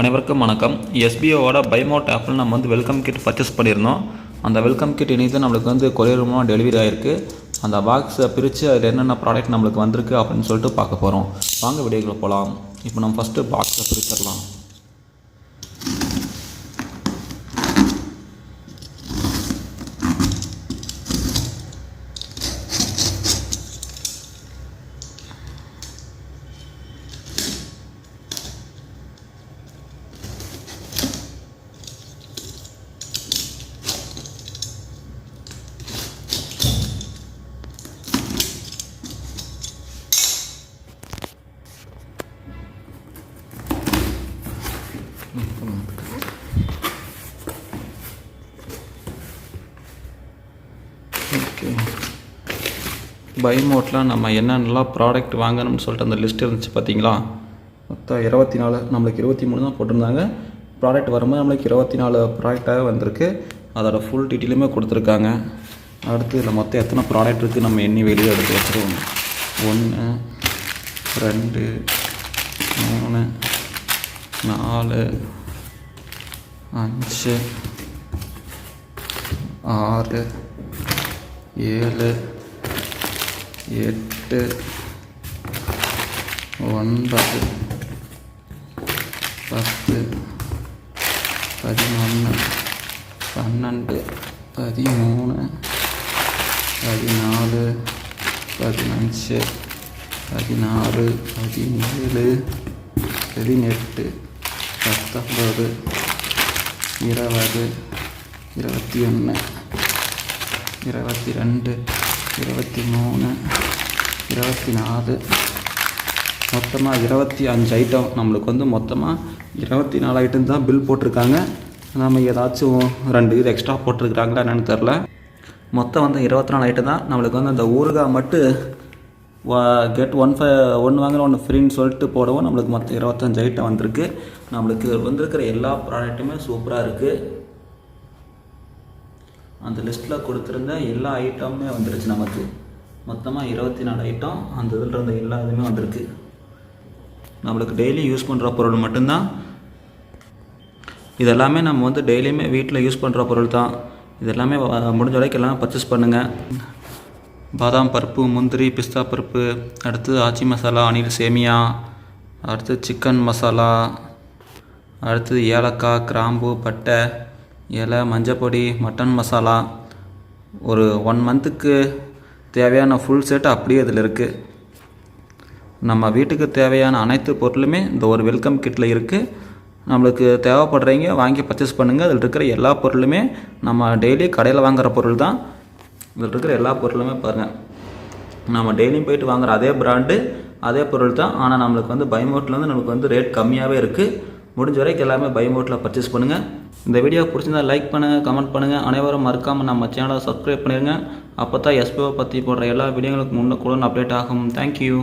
அனைவருக்கும் வணக்கம். எஸ்பிஓவோட பைமோட் ஆப்பில் நம்ம வந்து வெல்கம் கிட் பர்ச்சேஸ் பண்ணியிருந்தோம். அந்த வெல்கம் கிட் இணைத்து நம்மளுக்கு வந்து கொரியர் மூலமாக டெலிவரி ஆகிருக்கு அந்த பாக்ஸை பிரித்து அதில் என்னென்ன ப்ராடக்ட் நம்மளுக்கு வந்திருக்கு அப்படின்னு சொல்லிட்டு பார்க்க போகிறோம் வாங்க வீடியோக்குள்ள போகலாம் இப்போ நம்ம ஃபஸ்ட்டு பாக்ஸை பிரிச்சிடலாம். ஓகே பை மோட்டில் நம்ம என்னென்னலாம் ப்ராடக்ட் வாங்கணும்னு சொல்லிட்டு அந்த லிஸ்ட் இருந்துச்சு பார்த்தீங்களா மொத்தம் இருபத்தி நாலு நம்மளுக்கு இருபத்தி மூணு தான் போட்டிருந்தாங்க. ப்ராடக்ட் வரும்போது நம்மளுக்கு இருபத்தி நாலு ப்ராடக்டாக வந்திருக்கு. அதோட ஃபுல் டீட்டெயிலுமே கொடுத்துருக்காங்க. அடுத்து இதில் மொத்தம் எத்தனை ப்ராடக்ட் இருக்குது நம்ம எண்ணி வெளியே எடுத்து வச்சுருவோம். ஒன்று ரெண்டு மூணு நாலு அஞ்சு ஆறு ஏழு எட்டு ஒன்பது பத்து பதினொன்று பன்னெண்டு பதிமூணு பதினாலு பதினஞ்சு பதினாறு பதினேழு பதினெட்டு பத்தொம்பது இருபது இருபத்தி ஒன்று இருபத்தி ரெண்டு இருபத்தி மூணு இருபத்தி நாலு மொத்தமாக இருபத்தி அஞ்சு ஐட்டம் நம்மளுக்கு வந்து மொத்தமாக இருபத்தி நாலு ஐட்டம் தான் பில் போட்டிருக்காங்க நம்ம ஏதாச்சும் ரெண்டு இது எக்ஸ்ட்ரா போட்டிருக்கிறாங்களா என்னென்னு தெரில மொத்தம் வந்து இருபத்தி நாலு ஐட்டம் தான் நம்மளுக்கு வந்து அந்த ஊறுகாய் மட்டும் கெட் ஒன் ஃபை ஒன்று வாங்குற ஒன்று ஃப்ரீன்னு சொல்லிட்டு போடவும் நம்மளுக்கு மொத்தம் இருபத்தஞ்சு ஐட்டம் வந்திருக்கு. நம்மளுக்கு வந்திருக்கிற எல்லா ப்ராடக்ட்டுமே சூப்பராக இருக்குது அந்த லிஸ்ட்டில் கொடுத்துருந்த எல்லா ஐட்டமுமே வந்துருச்சு நமக்கு. மொத்தமாக இருபத்தி நாலு ஐட்டம் அந்த இதில் இருந்த எல்லா இதுவுமே வந்திருக்கு. நம்மளுக்கு டெய்லி யூஸ் பண்ணுற பொருள் மட்டும்தான். இதெல்லாமே நம்ம வந்து டெய்லியுமே வீட்டில் யூஸ் பண்ணுற பொருள் தான் இதெல்லாமே முடிஞ்ச வரைக்கும் எல்லாம் பர்ச்சேஸ் பண்ணுங்கள் பாதாம் பருப்பு முந்திரி பிஸ்தா பருப்பு அடுத்து ஆச்சி மசாலா அனில் சேமியா அடுத்து சிக்கன் மசாலா அடுத்தது ஏலக்காய் கிராம்பு பட்டை இலை மஞ்சப்பொடி மட்டன் மசாலா. ஒரு ஒன் மந்த்துக்கு தேவையான ஃபுல் செட் அப்படியே இதில் இருக்குது நம்ம வீட்டுக்கு தேவையான அனைத்து பொருளுமே இந்த ஒரு வெல்கம் கிட்டில் இருக்குது நம்மளுக்கு தேவைப்படுறீங்க வாங்கி பர்ச்சேஸ் பண்ணுங்கள் அதில் இருக்கிற எல்லா பொருளுமே நம்ம டெய்லி கடையில் வாங்குகிற பொருள் தான் இதில் இருக்கிற எல்லா பொருளுமே பாருங்கள் நம்ம டெய்லியும் போயிட்டு வாங்குற அதே பிராண்டு அதே பொருள் தான். ஆனால் நம்மளுக்கு வந்து பைமோட்டில் வந்து நமக்கு வந்து ரேட் கம்மியாகவே இருக்குது முடிஞ்ச வரைக்கும் எல்லாமே பைமோட்டில் பர்ச்சேஸ் பண்ணுங்கள் இந்த வீடியோ பிடிச்சிருந்தா லைக் பண்ணுங்கள் கமெண்ட் பண்ணுங்கள் அனைவரும் மறக்காமல் நம்ம சேனலை சப்ஸ்கிரைப் பண்ணிடுங்க அப்போ தான் எஸ்பிஓ பற்றி போடுற எல்லா வீடியோங்களுக்கு முன்னுக்குடன் அப்டேட் ஆகும். தேங்க்யூ